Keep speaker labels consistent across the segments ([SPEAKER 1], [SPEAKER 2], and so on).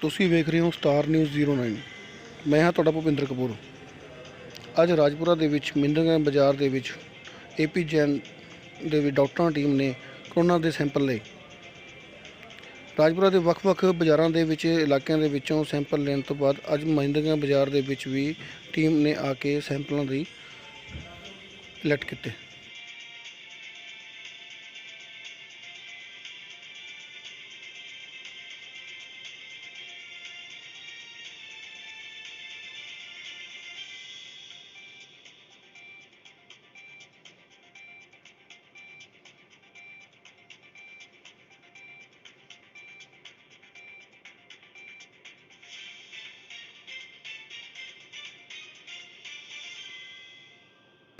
[SPEAKER 1] ਤੁਸੀਂ ਵੇਖ ਰਹੇ ਹੋ ਸਟਾਰ ਨਿਊਜ਼ 09 ਮੈਂ ਹਾਂ ਤੁਹਾਡਾ ਭੁਪਿੰਦਰ ਕਪੂਰ। ਅੱਜ ਰਾਜਪੁਰਾ ਦੇ ਵਿੱਚ ਮਿੰਦਰਗੰਜ ਬਾਜ਼ਾਰ ਦੇ ਵਿੱਚ ਏਪੀ ਜੈਨ ਦੇ ਵੀ ਡਾਕਟਰਾਂ ਟੀਮ ਨੇ ਕਰੋਨਾ ਦੇ ਸੈਂਪਲ ਲਏ। ਰਾਜਪੁਰਾ ਦੇ ਵੱਖ-ਵੱਖ ਬਾਜ਼ਾਰਾਂ ਦੇ ਵਿੱਚ, ਇਲਾਕਿਆਂ ਦੇ ਵਿੱਚੋਂ ਸੈਂਪਲ ਲੈਣ ਤੋਂ ਬਾਅਦ ਅੱਜ ਮਹਿੰਦਰਗਾਂ ਬਾਜ਼ਾਰ ਦੇ ਵਿੱਚ ਵੀ ਟੀਮ ਨੇ ਆ ਕੇ ਸੈਂਪਲਾਂ ਦੀ ਇਲੈਕਟ ਕੀਤੇ।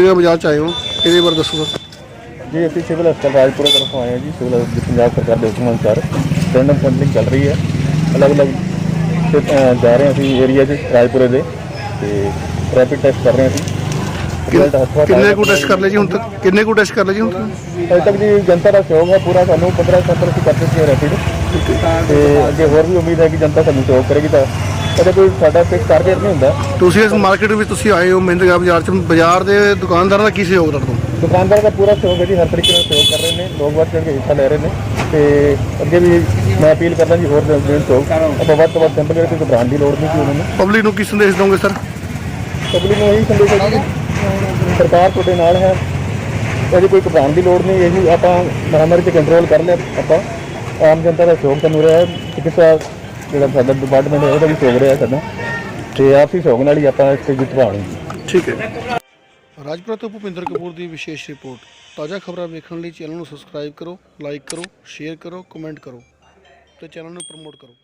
[SPEAKER 1] ਜਿਹੜਾ ਬਾਜ਼ਾਰ ਚ ਆਏ ਹੋ ਇਹਦੇ ਬਾਰੇ ਦੱਸੋ ਸਰ।
[SPEAKER 2] ਜੀ ਅਸੀਂ ਸਿਵਲ ਹਸਪਤਾਲ ਰਾਜਪੁਰਾ ਤਰਫੋਂ ਆਏ ਹਾਂ ਜੀ ਸਿਵਲ ਹਸਪਤਾਲ ਪੰਜਾਬ ਸਰਕਾਰ ਦੇ ਹੁਕਮ ਅਨੁਸਾਰ ਰੈਂਡਮ ਸੈਂਪਲਿੰਗ ਚੱਲ ਰਹੀ ਹੈ। ਅਲੱਗ-ਅਲੱਗ ਤੇ, ਅਹ, ਜਾ ਰਹੇ ਹਾਂ ਅਸੀਂ ਏਰੀਆ 'ਚ ਰਾਜਪੁਰੇ ਦੇ ਤੇ ਰੈਪਿਡ ਟੈਸਟ ਕਰ ਰਹੇ ਹਾਂ ਅਸੀਂ। ਰਿਜ਼ਲਟ ਹੱਥੋਂ ਹੱਥ
[SPEAKER 1] ਕਿੰਨੇ
[SPEAKER 2] ਆਇਆ।
[SPEAKER 1] ਕੁ ਟੈਸਟ ਕਰ ਲਏ ਜੀ ਹੁਣ ਤੱਕ? ਕਿੰਨੇ ਕੁ ਟੈਸਟ ਕਰ ਲਏ ਜੀ ਹੁਣ ਤੱਕ?
[SPEAKER 2] ਅਜੇ ਤੱਕ ਜੀ ਜਨਤਾ ਦਾ ਸਹਿਯੋਗ ਹੈ ਪੂਰਾ ਸਾਨੂੰ 15 ਸੈਂਪਲ ਅਸੀਂ ਕਰ ਚੁੱਕੇ ਹਾਂ ਰੈਪਿਡ ਤੇ ਅੱਗੇ ਹੋਰ ਵੀ ਉਮੀਦ ਹੈ ਕਿ ਜਨਤਾ ਸਾਨੂੰ ਸਹਿਯੋਗ ਕਰੇਗੀ ਤਾਂ ਕਦੇ ਕੋਈ ਸਾਡਾ ਫਿਕਸ ਟਾਰਗੇਟ ਨਹੀਂ ਹੁੰਦਾ।
[SPEAKER 1] ਤੁਸੀਂ ਇਸ ਮਾਰਕੀਟ ਵਿੱਚ ਤੁਸੀਂ ਆਏ ਹੋ ਮਹਿੰਦਰਗੰਜ ਬਾਜ਼ਾਰ ਚ। ਬਾਜ਼ਾਰ ਦੇ ਦੁਕਾਨਦਾਰਾਂ ਦਾ ਕੀ ਸਹਿਯੋਗ ਤੁਹਾਡੇ ਤੋਂ?
[SPEAKER 2] ਦੁਕਾਨਦਾਰ ਦਾ ਪੂਰਾ ਸਹਿਯੋਗ ਹੈ ਜੀ ਹਰ ਤਰੀਕੇ ਨਾਲ ਸਹਿਯੋਗ ਕਰ ਰਹੇ ਨੇ ਲੋਕ ਵੱਧ ਚੜ੍ਹ ਕੇ ਹਿੱਸਾ ਲੈ ਰਹੇ ਨੇ ਤੇ ਅੱਗੇ ਵੀ ਮੈਂ ਅਪੀਲ ਕਰਦਾ ਜੀ ਹੋਰ ਦੇਣ ਸਹਿਯੋਗ। ਆਪਾਂ ਵੱਧ ਤੋਂ ਵੱਧ ਸੈਂਪਲ ਜਿਹੜੇ ਕੋਈ ਘਬਰਾਉਣ ਦੀ ਲੋੜ ਨਹੀਂ ਸੀ ਉਹਨਾਂ ਨੂੰ।
[SPEAKER 1] ਪਬਲਿਕ ਨੂੰ ਕੀ ਸੰਦੇਸ਼ ਦੋਗੇ ਸਰ
[SPEAKER 2] ਪਬਲਿਕ ਨੂੰ ਇਹੀ ਸੰਦੇਸ਼ ਹੈ ਕਿ ਸਰਕਾਰ ਤੁਹਾਡੇ ਨਾਲ ਹੈ ਇਹਦੀ ਕੋਈ ਘਬਰਾਉਣ ਦੀ ਲੋੜ ਨਹੀਂ ਇਹ ਆਪਾਂ ਮਹਾਮਾਰੀ ਤੇ ਕੰਟਰੋਲ ਕਰ ਲਿਆ ਆਪਾਂ। ਆਮ ਜਨਤਾ ਦਾ ਸਹਿਯੋਗ ਸਾਨੂੰ ਰਿਹਾ ਹੈ ਚਿਕਿਤਸਾ ਜਿਹੜਾ ਸਾਡਾ ਡਿਪਾਰਟਮੈਂਟ ਹੈ ਉਹਦਾ ਵੀ ਸਹਿਯੋਗ ਰਿਹਾ ਸਾਡਾ। ਤੇ ਨਾਲ ਹੀ ਆਪਾਂ ਇਸ ਤੇ ਜਿੱਤ ਪਾਉਣੀ ਜੀ
[SPEAKER 1] ਠੀਕ ਹੈ। ਰਾਜਪੁਰਾ ਤੋਂ ਭੁਪਿੰਦਰ ਕਪੂਰ ਦੀ ਵਿਸ਼ੇਸ਼ ਰਿਪੋਰਟ। ਤਾਜ਼ਾ ਖਬਰਾਂ ਵੇਖਣ ਲਈ ਚੈਨਲ ਨੂੰ ਸਬਸਕ੍ਰਾਈਬ ਕਰੋ ਲਾਈਕ ਕਰੋ ਸ਼ੇਅਰ ਕਰੋ ਕਮੈਂਟ ਕਰੋ ਤੇ ਚੈਨਲ ਨੂੰ ਪ੍ਰਮੋਟ ਕਰੋ।